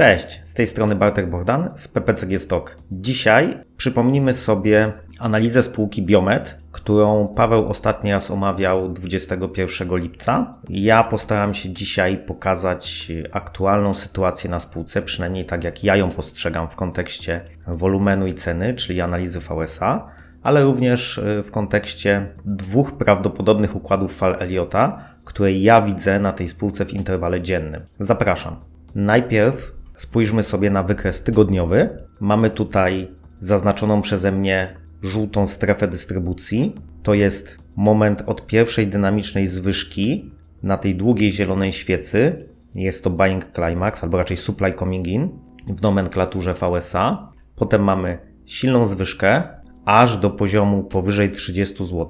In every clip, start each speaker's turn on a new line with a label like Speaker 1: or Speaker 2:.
Speaker 1: Cześć, z tej strony Bartek Bogdan z PPCG Stock. Dzisiaj przypomnimy sobie analizę spółki Biomet, którą Paweł ostatni raz omawiał 21 lipca. Ja postaram się dzisiaj pokazać aktualną sytuację na spółce, przynajmniej tak jak ja ją postrzegam w kontekście wolumenu i ceny, czyli analizy VSA, ale również y, w kontekście dwóch prawdopodobnych układów fal Eliota, które ja widzę na tej spółce w interwale dziennym. Zapraszam. Najpierw spójrzmy sobie na wykres tygodniowy. Mamy tutaj zaznaczoną przeze mnie żółtą strefę dystrybucji. To jest moment od pierwszej dynamicznej zwyżki na tej długiej zielonej świecy. Jest to buying climax, albo raczej supply coming in w nomenklaturze VSA. Potem mamy silną zwyżkę aż do poziomu powyżej 30 zł,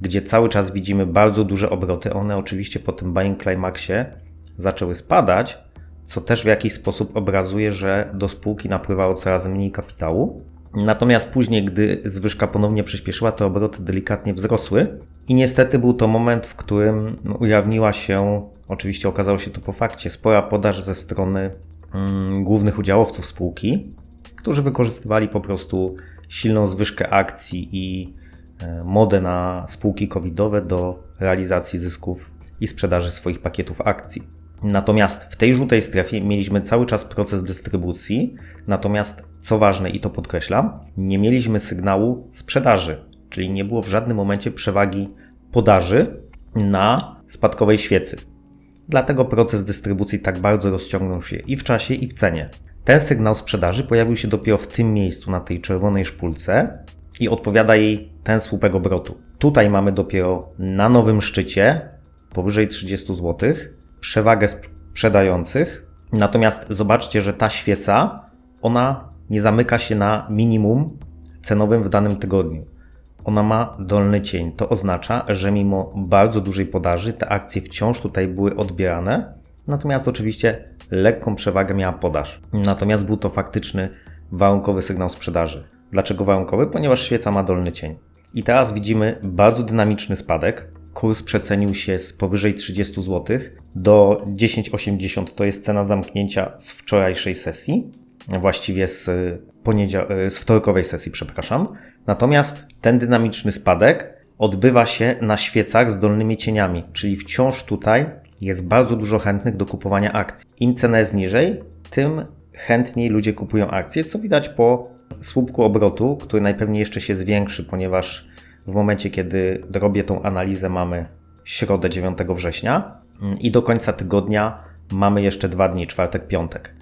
Speaker 1: gdzie cały czas widzimy bardzo duże obroty. One oczywiście po tym buying climaxie zaczęły spadać, co też w jakiś sposób obrazuje, że do spółki napływało coraz mniej kapitału. Natomiast później, gdy zwyżka ponownie przyspieszyła, te obroty delikatnie wzrosły i niestety był to moment, w którym ujawniła się, oczywiście okazało się to po fakcie, spora podaż ze strony mm, głównych udziałowców spółki, którzy wykorzystywali po prostu silną zwyżkę akcji i e, modę na spółki covidowe do realizacji zysków i sprzedaży swoich pakietów akcji. Natomiast w tej żółtej strefie mieliśmy cały czas proces dystrybucji, natomiast co ważne i to podkreślam, nie mieliśmy sygnału sprzedaży, czyli nie było w żadnym momencie przewagi podaży na spadkowej świecy. Dlatego proces dystrybucji tak bardzo rozciągnął się i w czasie, i w cenie. Ten sygnał sprzedaży pojawił się dopiero w tym miejscu na tej czerwonej szpulce i odpowiada jej ten słupek obrotu. Tutaj mamy dopiero na nowym szczycie powyżej 30 zł przewagę sprzedających. Natomiast zobaczcie, że ta świeca, ona nie zamyka się na minimum cenowym w danym tygodniu. Ona ma dolny cień. To oznacza, że mimo bardzo dużej podaży te akcje wciąż tutaj były odbierane. Natomiast oczywiście lekką przewagę miała podaż. Natomiast był to faktyczny warunkowy sygnał sprzedaży. Dlaczego warunkowy? Ponieważ świeca ma dolny cień. I teraz widzimy bardzo dynamiczny spadek kurs przecenił się z powyżej 30 zł do 10,80 to jest cena zamknięcia z wczorajszej sesji, właściwie z, poniedział- z wtorkowej sesji, przepraszam. Natomiast ten dynamiczny spadek odbywa się na świecach z dolnymi cieniami, czyli wciąż tutaj jest bardzo dużo chętnych do kupowania akcji. Im cena jest niżej, tym chętniej ludzie kupują akcje, co widać po słupku obrotu, który najpewniej jeszcze się zwiększy, ponieważ w momencie, kiedy robię tą analizę, mamy środę 9 września i do końca tygodnia mamy jeszcze dwa dni, czwartek, piątek.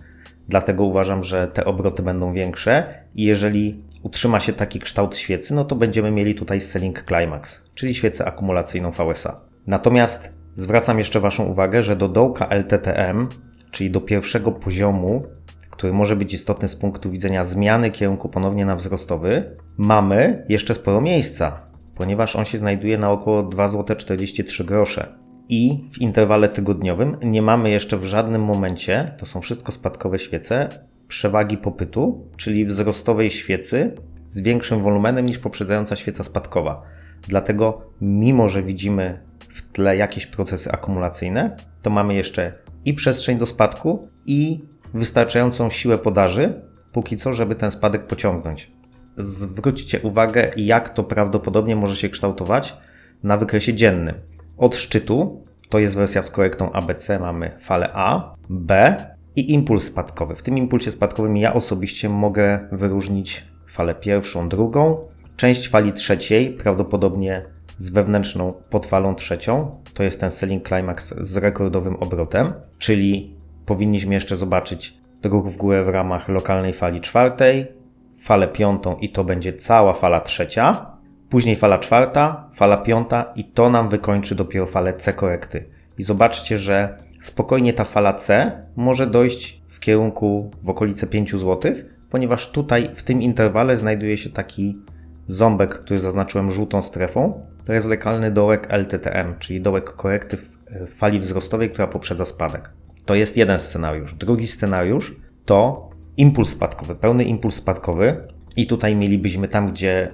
Speaker 1: Dlatego uważam, że te obroty będą większe i jeżeli utrzyma się taki kształt świecy, no to będziemy mieli tutaj selling climax, czyli świecę akumulacyjną VSA. Natomiast zwracam jeszcze Waszą uwagę, że do dołka LTTM, czyli do pierwszego poziomu, który może być istotny z punktu widzenia zmiany kierunku ponownie na wzrostowy, mamy jeszcze sporo miejsca ponieważ on się znajduje na około 2,43 zł. I w interwale tygodniowym nie mamy jeszcze w żadnym momencie, to są wszystko spadkowe świece, przewagi popytu, czyli wzrostowej świecy z większym wolumenem niż poprzedzająca świeca spadkowa. Dlatego, mimo że widzimy w tle jakieś procesy akumulacyjne, to mamy jeszcze i przestrzeń do spadku, i wystarczającą siłę podaży, póki co, żeby ten spadek pociągnąć zwróćcie uwagę, jak to prawdopodobnie może się kształtować na wykresie dziennym. Od szczytu, to jest wersja z korektą ABC, mamy falę A, B i impuls spadkowy. W tym impulsie spadkowym ja osobiście mogę wyróżnić falę pierwszą, drugą, część fali trzeciej, prawdopodobnie z wewnętrzną podfalą trzecią, to jest ten selling climax z rekordowym obrotem, czyli powinniśmy jeszcze zobaczyć ruch w górę w ramach lokalnej fali czwartej, falę piątą i to będzie cała fala trzecia, później fala czwarta, fala piąta i to nam wykończy dopiero falę C korekty. I zobaczcie, że spokojnie ta fala C może dojść w kierunku w okolice 5 zł, ponieważ tutaj w tym interwale znajduje się taki ząbek, który zaznaczyłem żółtą strefą. To jest lekalny dołek LTTM, czyli dołek korekty w fali wzrostowej, która poprzedza spadek. To jest jeden scenariusz. Drugi scenariusz to impuls spadkowy, pełny impuls spadkowy i tutaj mielibyśmy tam, gdzie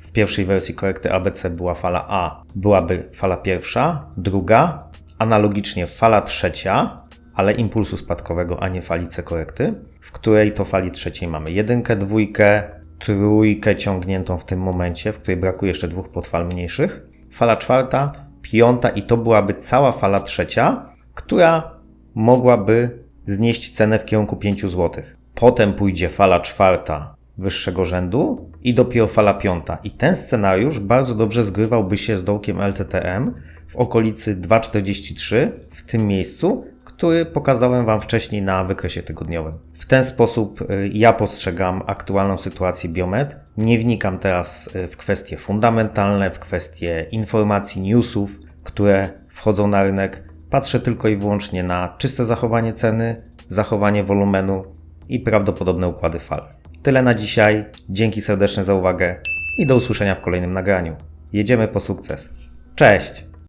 Speaker 1: w pierwszej wersji korekty ABC była fala A, byłaby fala pierwsza, druga, analogicznie fala trzecia ale impulsu spadkowego, a nie fali C korekty, w której to fali trzeciej mamy jedynkę, dwójkę, trójkę ciągniętą w tym momencie, w której brakuje jeszcze dwóch podfal mniejszych, fala czwarta, piąta i to byłaby cała fala trzecia, która mogłaby znieść cenę w kierunku 5 zł. Potem pójdzie fala czwarta wyższego rzędu i dopiero fala piąta. I ten scenariusz bardzo dobrze zgrywałby się z dołkiem LTTM w okolicy 2,43 w tym miejscu, który pokazałem Wam wcześniej na wykresie tygodniowym. W ten sposób y, ja postrzegam aktualną sytuację Biomed. Nie wnikam teraz y, w kwestie fundamentalne, w kwestie informacji, newsów, które wchodzą na rynek. Patrzę tylko i wyłącznie na czyste zachowanie ceny, zachowanie wolumenu i prawdopodobne układy fal. Tyle na dzisiaj. Dzięki serdeczne za uwagę i do usłyszenia w kolejnym nagraniu. Jedziemy po sukces. Cześć!